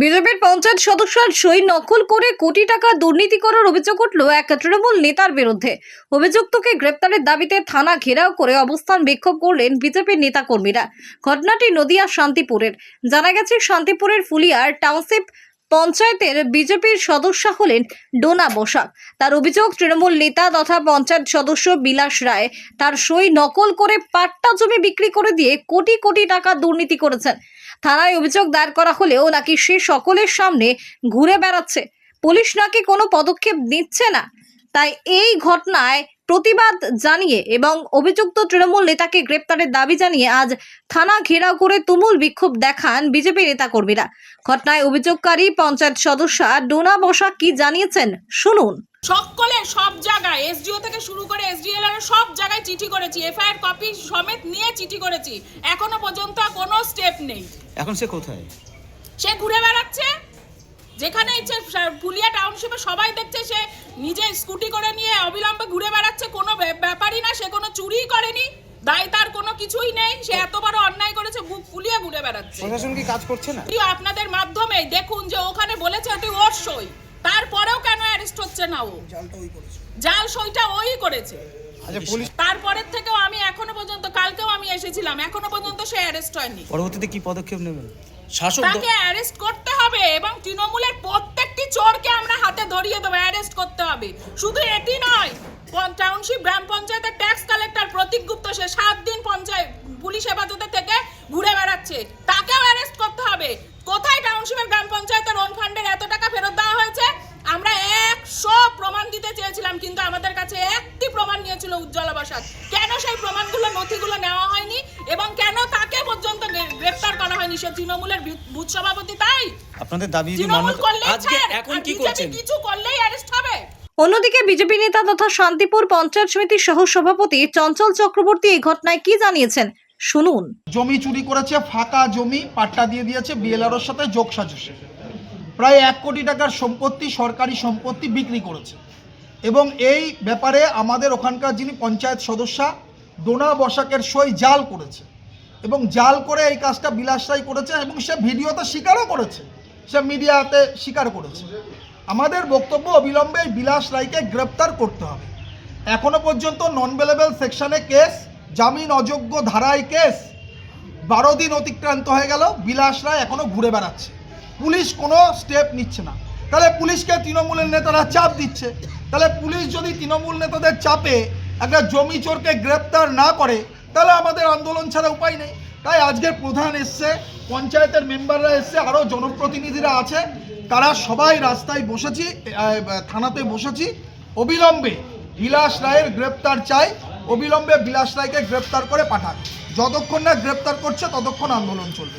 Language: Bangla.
বিজেপির পঞ্চায়েত সদস্যের সই নকল করে কোটি টাকা দুর্নীতি করার অভিযোগ উঠল এক তৃণমূল নেতার বিরুদ্ধে। অভিযুক্তকে গ্রেপ্তারের দাবিতে থানা ঘেরাও করে অবস্থান বিক্ষোভ করলেন বিজেপির নেতাকর্মীরা। ঘটনাটি নদিয়া শান্তিপুরের। জানা গেছে শান্তিপুরের ফুলিয়ার টাউনশিপ পঞ্চায়েতের বিজেপির সদস্য হলেন ডোনা বসাক। তার অভিযোগ, তৃণমূল নেতা তথা পঞ্চায়েত সদস্য বিলাস রায় তার সই নকল করে পাট্টা জমি বিক্রি করে দিয়ে কোটি কোটি টাকা দুর্নীতি করেছেন। থানায় অভিযোগ দায়ের করা হলেও নাকি সে সকলের সামনে ঘুরে বেড়াচ্ছে। পুলিশ নাকি কোনো পদক্ষেপ নিচ্ছে না। তাই এই ঘটনায় প্রতিবাদ জানিয়ে এবং অভিযুক্ত তৃণমূল নেতাকে গ্রেপ্তারের দাবি জানিয়ে আজ থানা ঘেরাও করে তুমুল বিক্ষোভ দেখান বিজেপি নেতাকর্মীরা। ঘটনায় অভিযোগকারী পঞ্চায়েত সদস্য ডোনা বসা কি জানিয়েছেন শুনুন। সকলে সব জায়গায় এসডিও থেকে শুরু করে এসডিএল এর সব জায়গায় চিঠি করেছি এফআইআর কপি সমেত নিয়ে চিঠি করেছি। এখনও পর্যন্ত কোনো স্টেপ নেই। এখন সে কোথায়? সে ঘুরে বেড়াচ্ছে। যেখানে ইচ্ছে পুলিয়া টাউনশিপে সবাই দেখছে সে নিজে স্কুটি করে নিয়ে অবিলম্বে ঘুরে বেড়াচ্ছে। কোনো ব্যাপারই না সে কোনো চুরিই করেনি। দায় তার কোনো কিছুই নেই। সে এত বড় অন্যায় করেছে বুক ফুলিয়ে ঘুরে বেড়াচ্ছে। প্রশাসন কি কাজ করছে না? আপনাদের মাধ্যমে দেখুন যে ওখানে বলেছে ওটি ওর সই তারপরেও কেন অ্যারেস্ট হচ্ছে না ও? জাল সইটা ওই করেছে। আচ্ছা তারপরের থেকেও আমি এখনও পর্যন্ত কালকেও আমি এসেছিলাম এখনও পর্যন্ত সে অ্যারেস্ট হয়নি। পরবর্তীতে কি পদক্ষেপ নেবেন? শাসক তাকে অ্যারেস্ট করতে হবে এবং তৃণমূলের প্রত্যেকটি চোরকে আমরা হাতে ধরিয়ে দেবো অ্যারেস্ট করতে হবে। শুধু এটি নয় টাউনশিপ গ্রাম পঞ্চায়েতের ট্যাক্স কালেক্টর প্রতীক গুপ্ত, সে সাত দিন পঞ্চায়েত, পুলিশ হেফাজতে থেকে ঘুরে বেড়াচ্ছে। তাকেও অ্যারেস্ট করতে হবে। কোথায় টাউনশিপের গ্রাম পঞ্চায়েতের ওন ফান্ডের এত টাকা ফেরত দেওয়া হয়েছে? আমরা একশো প্রমাণ দিতে চেয়েছিলাম, কিন্তু আমাদের কাছে একটি প্রমাণ নিয়েছিল উজ্জ্বলা বসাক। হয়নি তৃণমূলের বুথ সভাপতি তাই। আপনাদের দাবি আজকে এখন কি করছেন? কিছু করলেই অ্যারেস্ট হবে। অন্যদিকে বিজেপি নেতা তথা শান্তিপুর পঞ্চায়েত সমিতির সহ সভাপতি চঞ্চল চক্রবর্তী এই ঘটনায় কি জানিয়েছেন? শুনুন। জমি চুরি করেছে ফাঁকা জমি পাট্টা দিয়ে দিয়েছে বিএলআরওর সাথে যোগ সাজসে প্রায় এক কোটি টাকার সম্পত্তি সরকারি সম্পত্তি বিক্রি করেছে। এবং এই ব্যাপারে আমাদের ওখানকার যিনি পঞ্চায়েত সদস্যা ডোনা বসাকের সই জাল করেছে। এবং জাল করে এই কাজটা বিলাস রায় করেছে এবং সে ভিডিওতে স্বীকারও করেছে। সে মিডিয়াতে স্বীকার করেছে। আমাদের বক্তব্য অবিলম্বে বিলাস রায়কে গ্রেপ্তার করতে হবে। এখনও পর্যন্ত নন বেলেবেল সেকশনে কেস, জামিন অযোগ্য ধারায় কেস, বারো দিন অতিক্রান্ত হয়ে গেল, বিলাস রায় এখনও ঘুরে বেড়াচ্ছে। পুলিশ কোনো স্টেপ নিচ্ছে না। তাহলে পুলিশকে তৃণমূলের নেতারা চাপ দিচ্ছে। তাহলে পুলিশ যদি তৃণমূল নেতাদের চাপে একটা জমি চোরকে গ্রেপ্তার না করে তাহলে আমাদের আন্দোলন ছাড়া উপায় নেই। তাই আজকের প্রধান এসছে, পঞ্চায়েতের মেম্বাররা এসছে আরও জনপ্রতিনিধিরা আছে। তারা সবাই রাস্তায় বসেছি থানাতে বসেছি। অবিলম্বে বিলাস রায়ের গ্রেপ্তার চাই। অবিলম্বে বিলাস রায়কে গ্রেপ্তার করে পাঠান। যতক্ষণ না গ্রেপ্তার করছে, ততক্ষণ আন্দোলন চলবে।